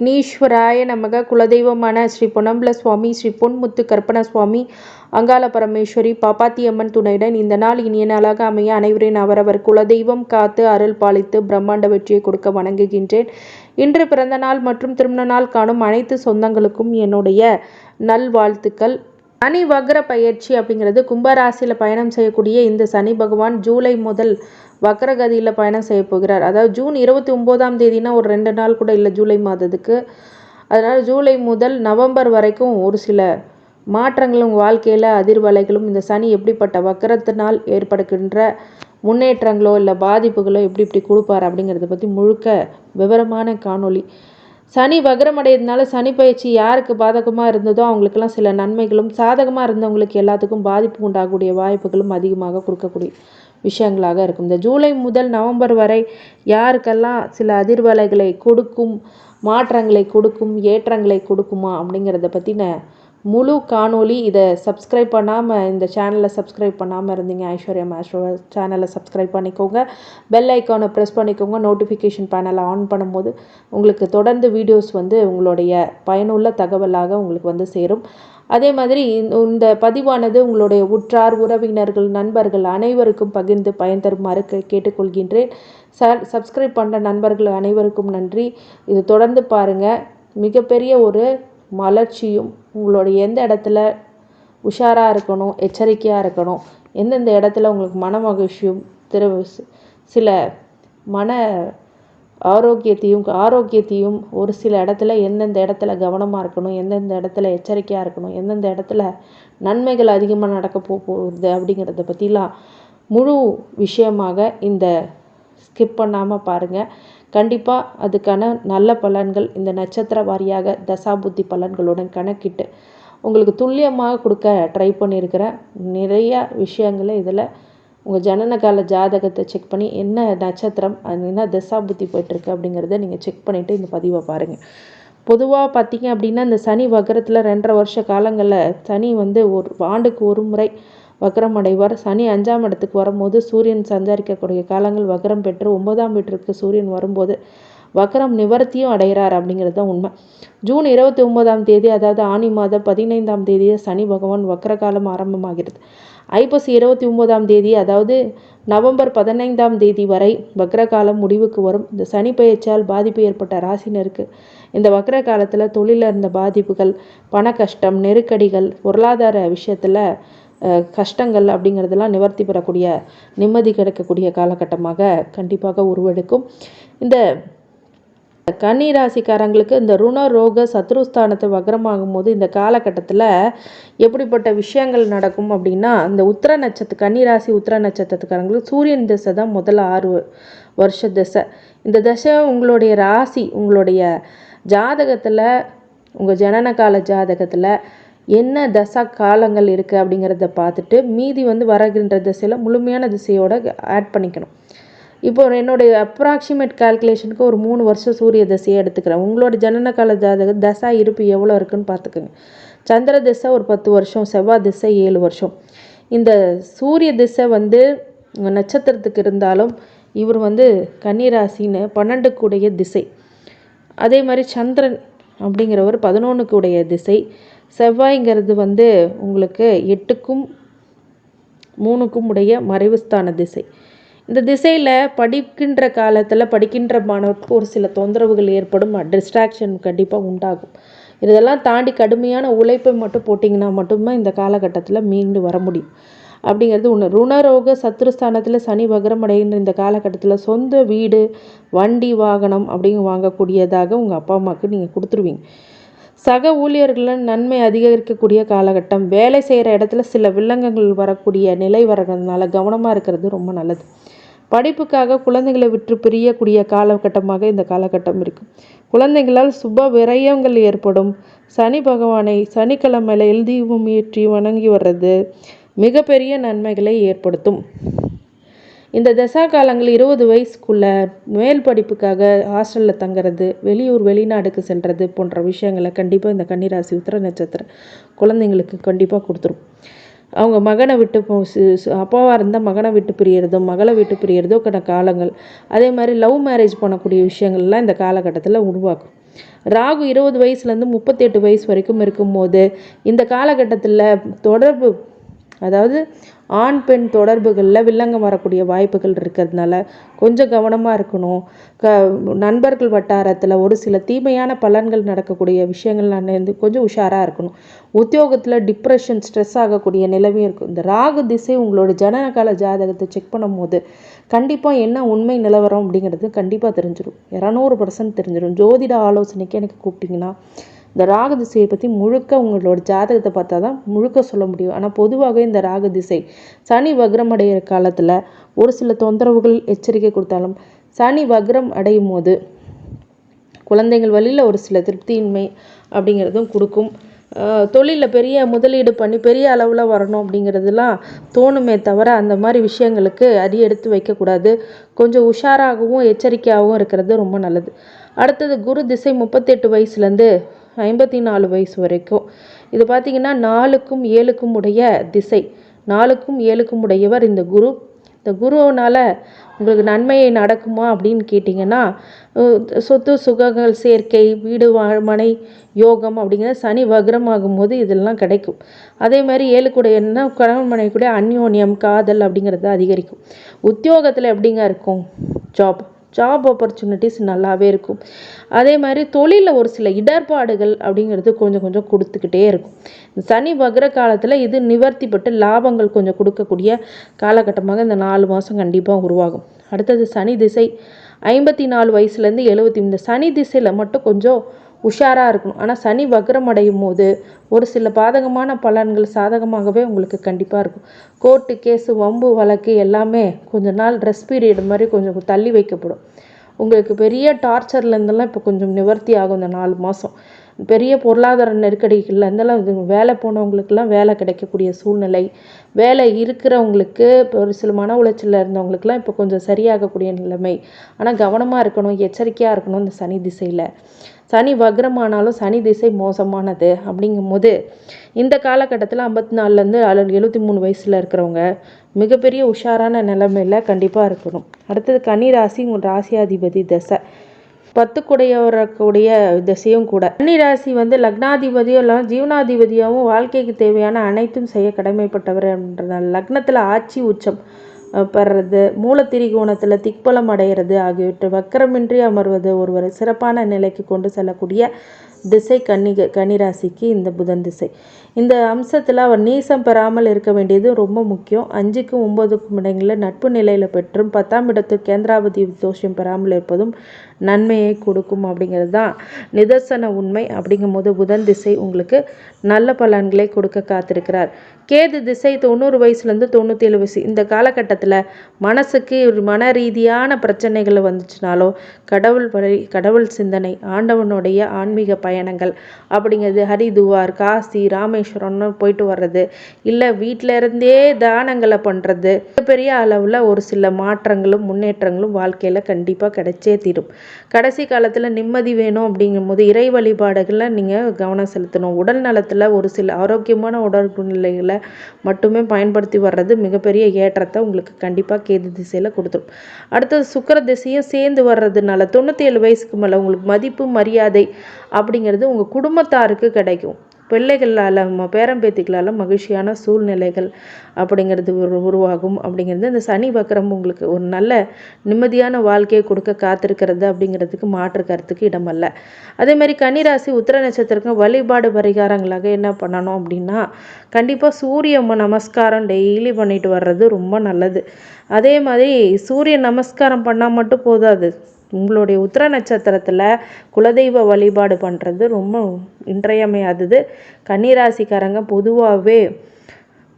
விக்னேஸ்வராய நமக குலதெய்வமான ஸ்ரீ பொன்னம்பல சுவாமி ஸ்ரீ பொன்முத்து கற்பன சுவாமி அங்காள பரமேஸ்வரி பாப்பாத்தியம்மன் துணையுடன் இந்த நாள் இனிய நாளாக அமைய அனைவரின் அவரவர் குலதெய்வம் காத்து அருள் பாலித்து பிரம்மாண்ட வெற்றியை கொடுக்க வணங்குகின்றேன். இன்று பிறந்த நாள் மற்றும் திருமண நாள் காணும் அனைத்து சொந்தங்களுக்கும் என்னுடைய நல்வாழ்த்துக்கள். சனி வக்ர பயிற்சி அப்படிங்கிறது கும்பராசியில் பயணம் செய்யக்கூடிய இந்த சனி பகவான் ஜூலை முதல் வக்ரகதியில் பயணம் செய்ய போகிறார். அதாவது ஜூன் இருபத்தி ஒம்போதாம் தேதினா ஒரு ரெண்டு நாள் கூட இல்லை ஜூலை மாதத்துக்கு. அதனால் ஜூலை முதல் நவம்பர் வரைக்கும் ஒரு சில மாற்றங்களும் வாழ்க்கையில் அதிர்வலைகளும் இந்த சனி எப்படிப்பட்ட வக்கரத்தினால் ஏற்படுகின்ற முன்னேற்றங்களோ இல்லை பாதிப்புகளோ எப்படி இப்படி கொடுப்பார் அப்படிங்கிறத பற்றி முழுக்க விவரமான காணொளி. சனி வக்ரமடைகிறதுனால சனி பயிற்சி யாருக்கு பாதகமாக இருந்ததோ அவங்களுக்கெல்லாம் சில நன்மைகளும் சாதகமாக இருந்தவங்களுக்கு எல்லாத்துக்கும் பாதிப்பு உண்டாகக்கூடிய வாய்ப்புகளும் அதிகமாக கொடுக்கக்கூடிய விஷயங்களாக இருக்கும். இந்த ஜூலை முதல் நவம்பர் வரை யாருக்கெல்லாம் சில அதிர்வலைகளை கொடுக்கும் மாற்றங்களை கொடுக்கும் ஏற்றங்களை கொடுக்குமா அப்படிங்கிறத பற்றின முழு காணொளி இதை சப்ஸ்கிரைப் பண்ணாமல் இந்த சேனலை சப்ஸ்கிரைப் பண்ணாமல் இருந்தீங்க ஐஸ்வர்யா மேஸ்ட்ரோ சேனலை சப்ஸ்கிரைப் பண்ணிக்கோங்க. பெல் ஐக்கானை ப்ரெஸ் பண்ணிக்கோங்க. நோட்டிஃபிகேஷன் பேனலை ஆன் பண்ணும்போது உங்களுக்கு தொடர்ந்து வீடியோஸ் வந்து உங்களுடைய பயனுள்ள தகவலாக உங்களுக்கு வந்து சேரும். அதே மாதிரி இந்த பதிவானது உங்களுடைய உற்றார் உறவினர்கள் நண்பர்கள் அனைவருக்கும் பகிர்ந்து பயன் தருமாறு கேட்டுக்கொள்கின்றேன். ச சப்ஸ்கிரைப் பண்ணுற நண்பர்கள் அனைவருக்கும் நன்றி. இது தொடர்ந்து பாருங்கள் மிகப்பெரிய ஒரு மலர்ச்சியும் உங்களுடைய எந்த இடத்துல உஷாராக இருக்கணும் எச்சரிக்கையாக இருக்கணும் எந்தெந்த இடத்துல உங்களுக்கு மன மகிழ்ச்சியும் திரு சில மன ஆரோக்கியத்தையும் ஆரோக்கியத்தையும் ஒரு சில இடத்துல எந்தெந்த இடத்துல கவனமாக இருக்கணும் எந்தெந்த இடத்துல எச்சரிக்கையாக இருக்கணும் எந்தெந்த இடத்துல நன்மைகள் அதிகமாக நடக்க போகுது அப்படிங்கிறத பற்றிலாம் முழு விஷயமாக இந்த ஸ்கிப் பண்ணாமல் பாருங்கள் கண்டிப்பாக அதுக்கான நல்ல பலன்கள் இந்த நட்சத்திர வாரியாக தசாபுத்தி பலன்களுடன் கணக்கிட்டு உங்களுக்கு துல்லியமாக கொடுக்க ட்ரை பண்ணியிருக்கிறேன். நிறைய விஷயங்களை இதில் உங்கள் ஜனன கால ஜாதகத்தை செக் பண்ணி என்ன நட்சத்திரம் அது என்ன தசா புத்தி போயிட்டுருக்கு அப்படிங்கிறத நீங்கள் செக் பண்ணிவிட்டு இந்த பதிவை பாருங்கள் பொதுவாக பார்த்தீங்க அப்படின்னா இந்த சனி வக்கரத்தில் ரெண்டரை வருஷ காலங்களில் சனி வந்து ஒரு ஆண்டுக்கு ஒரு முறை வக்ரம் அடைவார் சனி அஞ்சாம் இடத்துக்கு வரும்போது சூரியன் சஞ்சரிக்கக்கூடிய காலங்கள் வக்ரம் பெற்று ஒன்பதாம் வீட்டிற்கு சூரியன் வரும்போது வக்ரம் நிவர்த்தியும் அடைகிறார் அப்படிங்கிறது தான் உண்மை. ஜூன் இருபத்தி ஒன்பதாம் தேதி அதாவது ஆணி மாதம் பதினைந்தாம் தேதியே சனி பகவான் வக்ரகாலம் ஆரம்பமாகிறது. ஐப்பசி இருபத்தி ஒன்பதாம் தேதி அதாவது நவம்பர் பதினைந்தாம் தேதி வரை வக்ரகாலம் முடிவுக்கு வரும். இந்த சனி பயிற்சியால் பாதிப்பு ஏற்பட்ட ராசினருக்கு இந்த வக்ர காலத்தில் தொழிலில் இருந்த பாதிப்புகள் பண கஷ்டம் நெருக்கடிகள் பொருளாதார விஷயத்தில் கஷ்டங்கள் அப்படிங்கிறதெல்லாம் நிவர்த்தி பெறக்கூடிய நிம்மதி கிடைக்கக்கூடிய காலகட்டமாக கண்டிப்பாக உருவெடுக்கும். இந்த கன்னி ராசிக்காரங்களுக்கு இந்த ருண ரோக சத்ருஸ்தானத்தை வக்ரமாகும் போது இந்த காலகட்டத்தில் எப்படிப்பட்ட விஷயங்கள் நடக்கும் அப்படின்னா இந்த உத்திர நட்சத்திர கன்னி ராசி உத்திர நட்சத்திரத்துக்காரங்களுக்கு சூரியன் திசை தான் முதல்ல ஆறு வருஷ திசை. இந்த தசை உங்களுடைய ராசி உங்களுடைய ஜாதகத்தில் உங்கள் ஜனன கால ஜாதகத்தில் என்ன தசா காலங்கள் இருக்குது அப்படிங்கிறத பார்த்துட்டு மீதி வந்து வரகின்ற திசையில் முழுமையான திசையோடு ஆட் பண்ணிக்கணும். இப்போ என்னுடைய அப்ராக்சிமேட் கால்குலேஷனுக்கு ஒரு மூணு வருஷம் சூரிய திசையை எடுத்துக்கிறேன். உங்களோட ஜனன கால ஜாதக தசா இருப்பு எவ்வளோ இருக்குன்னு பார்த்துக்கோங்க. சந்திர திசை ஒரு பத்து வருஷம் செவ்வாய் திசை ஏழு வருஷம். இந்த சூரிய திசை வந்து நட்சத்திரத்துக்கு இருந்தாலும் இவர் வந்து கன்னிராசின்னு பன்னெண்டுக்குடைய திசை. அதே மாதிரி சந்திரன் அப்படிங்கிறவர் பதினொன்றுக்குடைய திசை. செவ்வாய்ங்கிறது வந்து உங்களுக்கு எட்டுக்கும் மூணுக்கும் உடைய மறைவுஸ்தான திசை. இந்த திசையில் படிக்கின்ற காலத்தில் படிக்கின்ற மாணவருக்கு ஒரு சில தொந்தரவுகள் ஏற்படும் டிஸ்ட்ராக்ஷன் கண்டிப்பாக உண்டாகும். இதெல்லாம் தாண்டி கடுமையான உழைப்பை மட்டும் போட்டிங்கன்னா மட்டும்தான் இந்த காலகட்டத்தில் மீண்டு வர முடியும். அப்படிங்கிறது ஒன்று ருணரோக சத்ருஸ்தானத்தில் சனி வகரம் அடைகின்ற இந்த காலகட்டத்தில் சொந்த வீடு வண்டி வாகனம் அப்படிங்க வாங்கக்கூடியதாக உங்கள் அப்பா அம்மாவுக்கு நீங்கள் கொடுத்துருவீங்க. சக ஊழியர்களின் நன்மை அதிகரிக்கக்கூடிய காலகட்டம். வேலை செய்கிற இடத்துல சில வில்லங்கங்கள் வரக்கூடிய நிலை வர்றதுனால கவனமாக இருக்கிறது ரொம்ப நல்லது. படிப்புக்காக குழந்தைகளை விட்டு பிரியக்கூடிய காலகட்டமாக இந்த காலகட்டம் இருக்கும் குழந்தைகளால் சுப விரயங்கள் ஏற்படும். சனி பகவானை சனிக்கிழமையில் எழுதியும் ஏற்றி வணங்கி வர்றது மிகப்பெரிய நன்மைகளை ஏற்படுத்தும். இந்த தசா காலங்கள் இருபது வயசுக்குள்ள மேல் படிப்புக்காக ஹாஸ்டலில் தங்குறது வெளியூர் வெளிநாடுக்கு செல்கிறது போன்ற விஷயங்களை கண்டிப்பாக இந்த கன்னிராசி உத்திர நட்சத்திரம் குழந்தைங்களுக்கு கண்டிப்பாக கொடுத்துரும். அவங்க மகனை விட்டு அப்பாவாக இருந்தால் மகனை விட்டு பிரியறதோ மகளை விட்டு கண காலங்கள். அதே மாதிரி லவ் மேரேஜ் பண்ணக்கூடிய விஷயங்கள்லாம் இந்த காலகட்டத்தில் உருவாக்கும். ராகு இருபது வயசுலேருந்து முப்பத்தெட்டு வயசு வரைக்கும் இருக்கும்போது இந்த காலகட்டத்தில் தொடர்பு அதாவது ஆண் பெண் தொடர்புகளில் வில்லங்கம் வரக்கூடிய வாய்ப்புகள் இருக்கிறதுனால கொஞ்சம் கவனமாக இருக்கணும். க நண்பர்கள் வட்டாரத்தில் ஒரு சில தீமையான பலன்கள் நடக்கக்கூடிய விஷயங்கள் நான் வந்து கொஞ்சம் உஷாராக இருக்கணும். உத்தியோகத்தில் டிப்ரெஷன் ஸ்ட்ரெஸ் ஆகக்கூடிய நிலவும் இருக்கும். இந்த ராகு திசை உங்களோட ஜனனகால ஜாதகத்தை செக் பண்ணும்போது கண்டிப்பாக என்ன உண்மை நிலவரம் அப்படிங்கிறது கண்டிப்பாக தெரிஞ்சிடும் இரநூறு பர்சன்ட் தெரிஞ்சிடும் ஜோதிட ஆலோசனைக்கு எனக்கு கூப்பிட்டிங்கன்னா இந்த ராகு திசையை பற்றி முழுக்க உங்களோட ஜாதகத்தை பார்த்தா தான் முழுக்க சொல்ல முடியும். ஆனால் பொதுவாகவே இந்த ராகு திசை சனி வக்ரம் அடைகிற காலத்தில் ஒரு சில தொந்தரவுகள் எச்சரிக்கை கொடுத்தாலும் சனி வக்ரம் அடையும் போது குழந்தைகள் வழியில் ஒரு சில திருப்தியின்மை அப்படிங்கிறதும் கொடுக்கும். தொழிலில் பெரிய முதலீடு பண்ணி பெரிய அளவில் வரணும் அப்படிங்கிறதுலாம் தோணுமே தவிர அந்த மாதிரி விஷயங்களுக்கு அடி எடுத்து வைக்கக்கூடாது கொஞ்சம் உஷாராகவும் எச்சரிக்கையாகவும் இருக்கிறது ரொம்ப நல்லது. அடுத்தது குரு திசை முப்பத்தெட்டு வயசுலேருந்து ஐம்பத்தி நாலு வயசு வரைக்கும். இது பார்த்திங்கன்னா நாலுக்கும் ஏழுக்கும் உடைய திசை. நாலுக்கும் ஏழுக்கும் உடையவர் இந்த குரு. இந்த குருவினால் உங்களுக்கு நன்மையை நடக்குமா அப்படின்னு கேட்டிங்கன்னா சொத்து சுகங்கள் சேர்க்கை வீடு மனை யோகம் அப்படிங்கிற சனி வக்ரம் ஆகும்போது இதெல்லாம் கிடைக்கும். அதே மாதிரி ஏழுக்குடைய என்ன கணவன் மனைவி கூட அந்யோன்யம் காதல் அப்படிங்கிறது அதிகரிக்கும். உத்தியோகத்தில் எப்படிங்க இருக்கும்? ஜாப். ஜாப் ஆப்பர்ச்சுனிட்டிஸ் நல்லாவே இருக்கும். அதே மாதிரி தொழிலில் ஒரு சில இடர்பாடுகள் அப்படிங்கிறது கொஞ்சம் கொஞ்சம் கொடுத்துக்கிட்டே இருக்கும். சனி வக்ர காலத்தில் இது நிவர்த்திப்பட்டு லாபங்கள் கொஞ்சம் கொடுக்கக்கூடிய காலகட்டமாக இந்த நாலு மாதம் கண்டிப்பாக உருவாகும். அடுத்தது சனி திசை ஐம்பத்தி நாலு வயசுலேருந்து எழுபத்தி இந்த சனி திசையில் மட்டும் கொஞ்சம் உஷாராக இருக்கணும். ஆனால் சனி வக்ரம் அடையும் போது ஒரு சில பாதகமான பலன்கள் சாதகமாகவே உங்களுக்கு கண்டிப்பாக இருக்கும். கோர்ட்டு கேஸு வம்பு வழக்கு எல்லாமே கொஞ்ச நாள் ரெஸ்ட் பீரியட் மாதிரி கொஞ்சம் தள்ளி வைக்கப்படும். உங்களுக்கு பெரிய டார்ச்சர்லேருந்தெல்லாம் இப்போ கொஞ்சம் நிவர்த்தி ஆகும் இந்த நாலு மாதம் பெரிய பொருளாதார நெருக்கடிகள்லேருந்தெல்லாம் வேலை போனவங்களுக்கெல்லாம் வேலை கிடைக்கக்கூடிய சூழ்நிலை. வேலை இருக்கிறவங்களுக்கு இப்போ ஒரு சில மன உளைச்சலில் இருந்தவங்களுக்கெல்லாம் இப்போ கொஞ்சம் சரியாகக்கூடிய நிலைமை. ஆனால் கவனமாக இருக்கணும் எச்சரிக்கையாக இருக்கணும் இந்த சனி திசையில். சனி வக்ரமானாலும் சனி திசை மோசமானது அப்படிங்கும்போது இந்த காலகட்டத்தில் ஐம்பத்தி நாலுலேருந்து எழுபத்தி மூணு வயசில் இருக்கிறவங்க மிகப்பெரிய உஷாரான நிலமையில் கண்டிப்பாக இருக்கணும். அடுத்தது கன்னி ராசி உங்கள் ராசியாதிபதி தசை. பத்துக்குடையவரக்கூடிய திசையும் கூட. கன்னி ராசி வந்து லக்னாதிபதியும் இல்லாமல் ஜீவனாதிபதியாகவும் வாழ்க்கைக்கு தேவையான அனைத்தும் செய்ய கடமைப்பட்டவர் என்றதால் லக்னத்தில் ஆட்சி உச்சம். பெறது மூலத்திரிகோணத்தில் திக்பலம் அடைகிறது ஆகியவற்றை வக்கரமின்றி அமர்வது ஒருவரை சிறப்பான நிலைக்கு கொண்டு செல்லக்கூடிய திசை கன்னிக கன்னிராசிக்கு இந்த புதன் திசை. இந்த அம்சத்தில் அவர் நீசம் பெறாமல் இருக்க வேண்டியது ரொம்ப முக்கியம். அஞ்சுக்கும் ஒம்பதுக்கும் இடங்களில் நட்பு நிலையில் பெற்றும் பத்தாம் இடத்தில் கேந்திராபதி தோஷம் பெறாமல் இருப்பதும் நன்மையை கொடுக்கும் அப்படிங்கிறது தான் நிதர்சன உண்மை. அப்படிங்கும்போது புதன் திசை உங்களுக்கு நல்ல பலன்களை கொடுக்க காத்திருக்கிறார். கேது திசை தொண்ணூறு வயசுலேருந்து தொண்ணூற்றி ஏழு வயசு. இந்த காலகட்டத்தில் மனசுக்கு ஒரு மன ரீதியான பிரச்சனைகள் வந்துச்சுனாலோ கடவுள் வழி கடவுள் சிந்தனை ஆண்டவனுடைய ஆன்மீக பயணங்கள் அப்படிங்கிறது ஹரிதுவார் காசி ராமேஸ்வரம்னு போயிட்டு வர்றது இல்லை வீட்டில இருந்தே தானங்களை பண்ணுறது பெரிய அளவில் ஒரு சில மாற்றங்களும் முன்னேற்றங்களும் வாழ்க்கையில் கண்டிப்பாக கிடைச்சே தீரும். கடைசி காலத்தில் நிம்மதி வேணும் அப்படிங்கும்போது இறை வழிபாடுகளில் நீங்கள் கவனம் செலுத்தணும். உடல் நலத்தில் ஒரு சில ஆரோக்கியமான உடல்நிலைகளை மட்டுமே பயன்படுத்தி வர்றது மிகப்பெரிய ஏற்றத்தை உங்களுக்கு கண்டிப்பாக கேது திசையில் கொடுத்துரும். அடுத்தது சுக்கர திசையும் சேர்ந்து வர்றதுனால தொண்ணூற்றி ஏழு வயசுக்கு மேலே உங்களுக்கு மதிப்பு மரியாதை அப்படிங்கிறது உங்கள் குடும்பத்தாருக்கு கிடைக்கும். பிள்ளைகளால் பேரம்பேத்திகளால் மகிழ்ச்சியான சூழ்நிலைகள் அப்படிங்கிறது ஒரு உருவாகும். அப்படிங்கிறது இந்த சனி வக்கரம் உங்களுக்கு ஒரு நல்ல நிம்மதியான வாழ்க்கையை கொடுக்க காத்திருக்கிறது அப்படிங்கிறதுக்கு மாற்று கருத்துக்கு இடமல்ல. அதேமாதிரி கன்னிராசி உத்திர நட்சத்திரக்கும் வழிபாடு பரிகாரங்களாக என்ன பண்ணணும் அப்படின்னா கண்டிப்பாக சூரிய நமஸ்காரம் டெய்லி பண்ணிட்டு வர்றது ரொம்ப நல்லது. அதே மாதிரி சூரிய நமஸ்காரம் பண்ணால் மட்டும் போதாது. உங்களுடைய உத்திர நட்சத்திரத்தில் குலதெய்வ வழிபாடு பண்ணுறது ரொம்ப இன்றையமையாதது. கன்னிராசிக்காரங்க பொதுவாகவே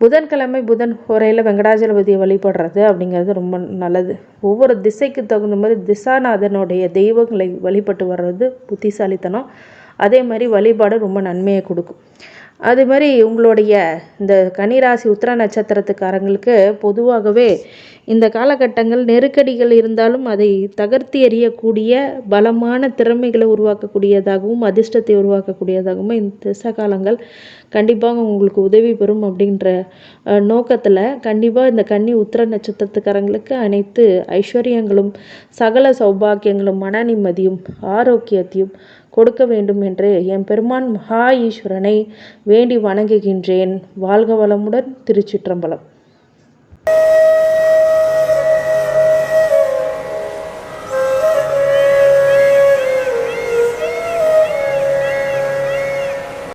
புதன்கிழமை புதன் உரையில் வெங்கடாஜலபதியை வழிபடுறது அப்படிங்கிறது ரொம்ப நல்லது. ஒவ்வொரு திசைக்கு தகுந்த மாதிரி திசாநாதனுடைய தெய்வங்களை வழிபட்டு வர்றது புத்திசாலித்தனம். அதே மாதிரி வழிபாடு ரொம்ப நன்மையை கொடுக்கும். அது மாதிரி உங்களுடைய இந்த கன்னிராசி உத்திர நட்சத்திரத்துக்காரங்களுக்கு பொதுவாகவே இந்த காலகட்டங்கள் நெருக்கடிகள் இருந்தாலும் அதை தகர்த்து எறியக்கூடிய பலமான திறமைகளை உருவாக்கக்கூடியதாகவும் அதிர்ஷ்டத்தை உருவாக்கக்கூடியதாகவும் இந்த திசை காலங்கள் கண்டிப்பாக உங்களுக்கு உதவி பெறும் அப்படின்ற நோக்கத்தில் கண்டிப்பாக இந்த கன்னி உத்திர நட்சத்திரத்துக்காரங்களுக்கு அனைத்து ஐஸ்வர்யங்களும் சகல சௌபாக்கியங்களும் மன நிம்மதியும் ஆரோக்கியத்தையும் கொடுக்க வேண்டும் என்று என் பெருமான் மகா ஈஸ்வரனை வேண்டி வணங்குகின்றேன். வாழ்க வளமுடன் திருச்சிற்றம்பலம்.